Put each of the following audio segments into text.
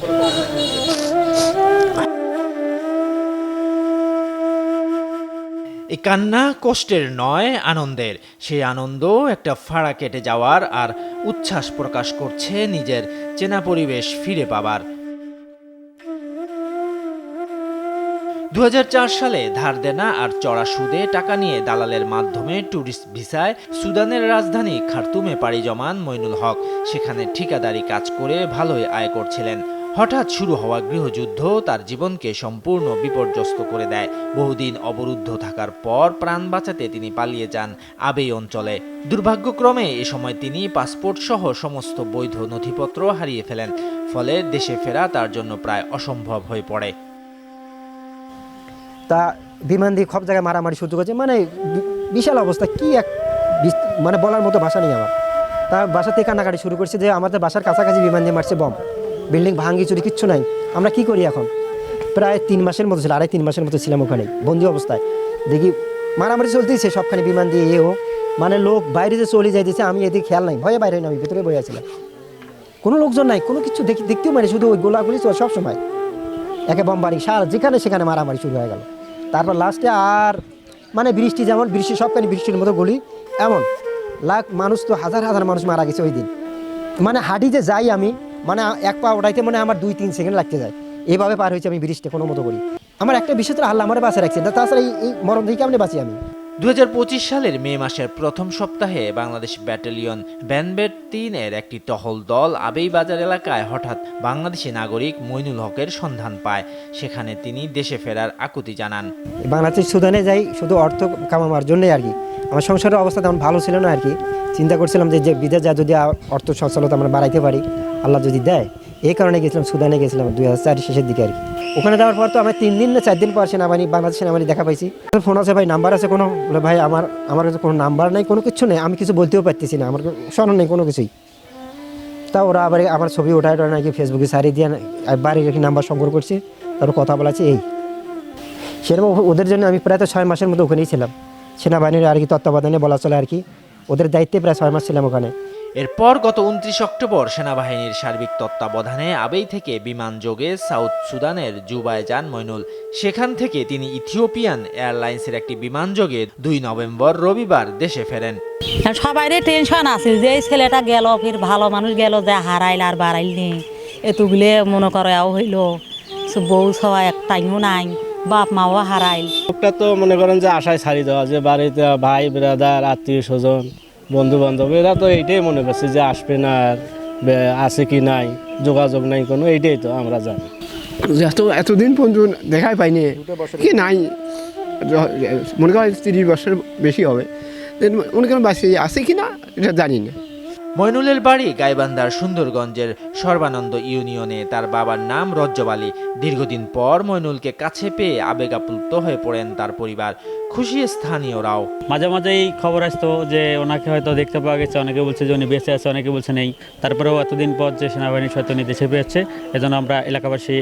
এই কান্না কষ্টের নয় আনন্দের। সেই আনন্দ একটা ফাড়া কেটে যাওয়ার আর উচ্ছ্বাস প্রকাশ করছে নিজের চেনা পরিবেশ ফিরে পাবার। দু হাজার চার সালে ধার দেনা আর চড়া সুদে টাকা নিয়ে দালালের মাধ্যমে ট্যুরিস্ট ভিসায় সুদানের রাজধানী খার্তুমে পাড়ি জমান মইনুল হক। সেখানে ঠিকাদারি কাজ করে ভালোই আয় করছিলেন। হঠাৎ শুরু হওয়া গৃহযুদ্ধ তার জীবনকে সম্পূর্ণ বিপর্যস্ত করে দেয়। বহুদিন অবরুদ্ধ থাকার পর প্রাণ বাঁচাতে তিনি পালিয়ে যান আবেই অঞ্চলে। দুর্ভাগ্যক্রমে এ সময় তিনি পাসপোর্ট সহ সমস্ত বৈধ নথিপত্র হারিয়ে ফেলেন, ফলে দেশে ফেরা তার জন্য প্রায় অসম্ভব হয়ে পড়ে। তা বিমান দিয়ে সব জায়গায় মারামারি সহ্য করছে? মানে বিশাল অবস্থা, কি এক মানে বলার মতো ভাষা নেই আমার। তা বাসা থেকে কান্নাকাটি শুরু করছে যে আমাদের বাসার কাছাকাছি বিমান দিয়ে মারছে বম। বিল্ডিং ভাঙ্গি চুরি, কিচ্ছু নাই। আমরা কি করি এখন? প্রায় তিন মাসের মতো ছিল, আড়াই তিন মাসের মতো ছিলাম ওখানে, বন্দি অবস্থায়। দেখি মারামারি চলতেইছে সবখানে বিমান দিয়ে এও। মানে লোক বাইরে যে চলে যাইতেছে, আমি এদিকে খেয়াল নাই, ভয়ে বাইরে আমি ভেতরে বয়ে আছিলাম। কোনো লোকজন নাই, কোনো কিছু দেখি দেখতেও মানে শুধু ওই গোলাগুলি চল সবসময়। একে বোমবারি সার যেখানে সেখানে মারামারি শুরু হয়ে গেল। তারপর লাস্টে আর মানে বৃষ্টি যেমন, বৃষ্টি, সবখানে বৃষ্টির মতো গলি, এমন। লাখ মানুষ তো, হাজার হাজার মানুষ মারা গেছে ওই দিন। মানে হাঁটি যে যাই আমি মানে এক পা ওঠাইতে মানে আমার দুই তিন সেকেন্ড লাগতে যায়। এভাবে পার হয়েছে আমি বৃষ্টি কোনো মতো করি। আমার একটা বিশেষ আল্লাহ আমার বাসে রাখছে। তাছাড়া এই- মরণ থেকে কেমনি বাঁচি আমি? দুই হাজার পঁচিশ সালের মে মাসের প্রথম সপ্তাহে বাংলাদেশ ব্যাটালিয়ন ব্যানবেট তিনের একটি টহল দল আবেইবাজার এলাকায় হঠাৎ বাংলাদেশি নাগরিক মইনুল হকের সন্ধান পায়। সেখানে তিনি দেশে ফেরার আকুতি জানান। বাংলাদেশ সুদানে যাই শুধু অর্থ কামাবার জন্যই আর কি। আমার সংসারের অবস্থা তেমন ভালো ছিল না আর কি। চিন্তা করছিলাম যে যে বিদেশ যা যদি অর্থ সচ্ছলতা আমরা বাড়াইতে পারি, আল্লাহ যদি দেয়। এই কারণে গেছিলাম, সুদানে গেছিলাম দুই হাজার চার শেষের দিকে আর কি। ওখানে যাওয়ার পর তো আমি তিন দিন না চার দিন পর সেনাবাহিনী, বাংলাদেশ সেনাবাহিনী দেখা পাইছি। ফোন আছে ভাই নাম্বার আছে কোনো? বলে, ভাই, আমার আমার কাছে কোনো নাম্বার নেই, কোনো কিছু নেই, আমি কিছু বলতেও পারতেছি না, আমার স্মরণ নেই, কোনো কিছুই। তা ওরা আবার আমার ছবি ওঠায় ওটা নাকি ফেসবুকে সারি দিয়ে বাড়ির নাম্বার সংগ্রহ করছে, তারপর কথা বলাছে এই। সেরকম ওদের জন্য আমি প্রায় তো ছয় মাসের মতো ওখানেই ছিলাম। সেনাবাহিনীর আর কি তত্ত্বাবধানে বলা চলে আর কি। ওদের দায়িত্বে প্রায় ছয় মাস ছিলাম ওখানে। এরপর গত উনত্রিশ অক্টোবর সেনাবাহিনীর সার্বিক তত্ত্বাবধানে আবেই থেকে বিমান যোগে সাউথ সুদানের জুবায় যান মইনুল। সেখান থেকে তিনি ইথিওপিয়ান এয়ারলাইন্সের একটি বিমান যোগে দুই নভেম্বর রবিবার দেশে ফেরেন। সবাইরে টেনশন আছে যে ছেলেটা গেল ফির ভালো মানুষ গেল যে হারাইল আর বাড়াইল নি। এতগুলো মনে করে আও হইল। সব বউ সবাই একটাইও নাই। বাপ মাও হারাইল। লোকটা তো মনে করেন যে আশায় ছাড়ি দেওয়া যে বাড়িতে ভাই ব্রাদার আত্মীয় স্বজন বন্ধু বান্ধব এরা তো এইটাই মনে করছে যে আসবে না আর আছে কি নাই যোগাযোগ নাই কোনো এইটাই তো আমরা জানি। এত এতদিন পর্যন্ত দেখাই পাইনি কি নাই মনে করেন তিরিশ বছর বেশি হবে মনে করেন বাসি আছে কি না এটা জানি না। মইনুলের বাড়ি গাইবান্ধার সুন্দরগঞ্জের সর্বানন্দ ইউনিয়নে তার বাবার নাম রজ্জব আলী। দীর্ঘদিন পর মইনুলকে কাছে পেয়ে আবেগ আপ্লুত হয়ে পড়েন তার পরিবার। খুশি স্থানীয়রাও। মাঝে মাঝেই খবর আসতো যে ওনাকে হয়তো দেখতে পাওয়া গেছে অনেকে বলছে যে উনি বেঁচে আছে অনেকে বলছে নেই। তারপরেও এতদিন পর যে সেনাবাহিনীর সাথে উনি দেশে পেয়েছে এজন্য আমরা এলাকাবাসী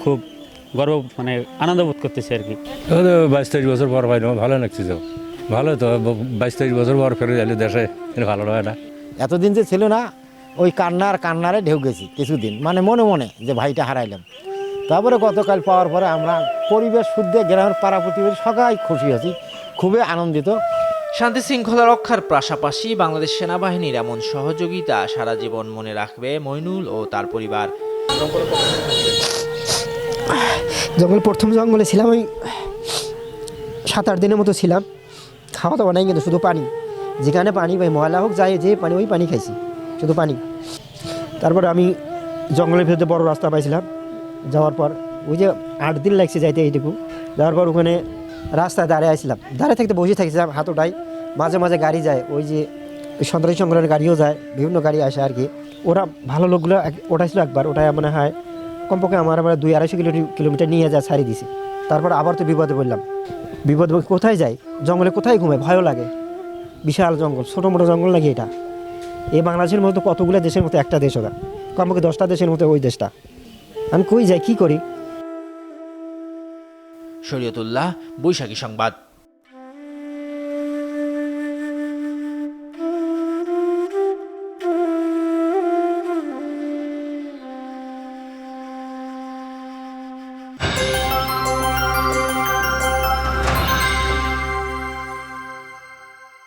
খুব গর্ব মানে আনন্দ বোধ করতেছি আর কি। বাইশ তেইশ বছর পর ভালো লাগছে তো? ভালো তো বাইশ তেইশ বছর পর ফেরত এলে দেশে ভালো হয় না। এতদিন যে ছিল না ওই কান্নার কান্নারে ঢেউ গেছি কিছুদিন। মানে মনে মনে যে ভাইটা হারাইলাম। তারপরে গতকাল পাওয়ার পরে আমরা পরিবেশ শুদ্ধে গ্রামের পাড়া প্রতিবেশী সবাই খুশি আছি খুবই আনন্দিত। শান্তি শৃঙ্খলা রক্ষার পাশাপাশি বাংলাদেশ সেনাবাহিনীর এমন সহযোগিতা সারা জীবন মনে রাখবে মইনুল ও তার পরিবার। জঙ্গল প্রথম জঙ্গলে ছিলাম ওই সাত আট দিনের মতো ছিলাম খাওয়া দাওয়া নাই কিন্তু শুধু পানি। যেখানে পানি পাই, ময়লা হোক যায় যে পানি ওই পানি খাইছি, শুধু পানি। তারপর আমি জঙ্গলের ভিতরে বড় রাস্তা পাইছিলাম। যাওয়ার পর ওই যে আট দিন লাগছে যাইতে এইটুকু। যাওয়ার পর ওখানে রাস্তায় দাঁড়িয়ে আসছিলাম দাঁড়িয়ে থাকতে বসে থাকছিলাম, হাত ওটাই মাঝে মাঝে গাড়ি যায়, ওই যে সন্ত্রাসী সংগ্রহের গাড়িও যায়, বিভিন্ন গাড়ি আসে আর কি। ওরা ভালো লোকগুলো ওঠাইছিল একবার ওটাই মনে হয় কমপক্ষে আমার আবার দুই আড়াইশো কিলো কিলোমিটার নিয়ে যা ছাড়ি দিছি। তারপর আবার তো বিপদে পড়লাম। বিপদ কোথায় যাই? জঙ্গলে কোথায় ঘুমায়? ভয়ও লাগে। বিশাল জঙ্গল, ছোটো মোটো জঙ্গল নাকি এটা? এই বাংলাদেশের মতো কতগুলো দেশের মতো একটা দেশ ওরা? কমপক্ষে দশটা দেশের মতো ওই দেশটা। আমি কই যাই, কী করি? শরীয়তুল্লাহ, বৈশাখী সংবাদ।